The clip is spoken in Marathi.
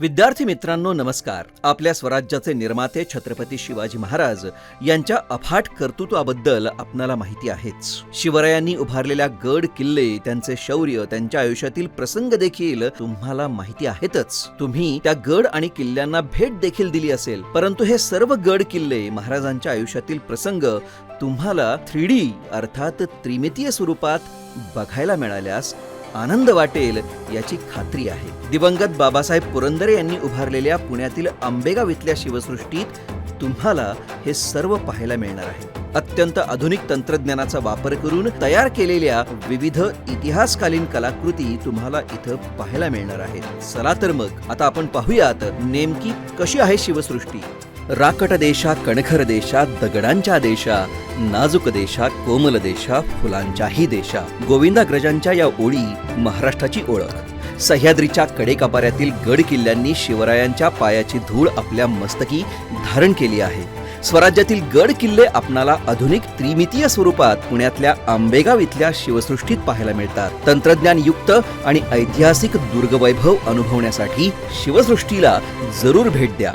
विद्यार्थी मित्रांनो नमस्कार. आपल्या स्वराज्याचे निर्माते छत्रपती शिवाजी महाराज यांच्या अफाट कर्तृत्वाबद्दल आपणाला माहिती आहेच. शिवरायांनी उभारलेल्या गड किल्ले त्यांचे शौर्य त्यांच्या आयुष्यातील प्रसंग देखील तुम्हाला माहिती आहेतच. तुम्ही त्या गड आणि किल्ल्यांना भेट देखील दिली असेल. परंतु हे सर्व गड किल्ले महाराजांच्या आयुष्यातील प्रसंग तुम्हाला थ्री डी अर्थात त्रिमितीय स्वरूपात बघायला मिळाल्यास आनंद वाटेल याची खात्री आहे. दिवंगत बाबासाहेब पुरंदरे यांनी उभारलेल्या पुण्यातील आंबेगाव इथल्या शिवसृष्टीत तुम्हाला हे सर्व पाहायला मिळणार आहे. अत्यंत आधुनिक तंत्रज्ञानाचा वापर करून तयार केलेल्या विविध इतिहासकालीन कलाकृती तुम्हाला इथं पाहायला मिळणार आहेत. चला तर मग आता आपण पाहूयात नेमकी कशी आहे शिवसृष्टी. राकट देशा कणखर देशा दगडांच्या देशा नाजूक देशा कोमल देशा फुलांच्याही देशा गोविंदाग्रजांच्या या ओळी महाराष्ट्राची ओळख. सह्याद्रीच्या कडेकापाऱ्यातील गड किल्ल्यांनी शिवरायांच्या पायाची धूळ आपल्या मस्तकी धारण केली आहे. स्वराज्यातील गड किल्ले आपणाला आधुनिक त्रिमितीय स्वरूपात पुण्यातल्या आंबेगाव इथल्या शिवसृष्टीत पाहायला मिळतात. तंत्रज्ञान युक्त आणि ऐतिहासिक दुर्गवैभव अनुभवण्यासाठी शिवसृष्टीला जरूर भेट द्या.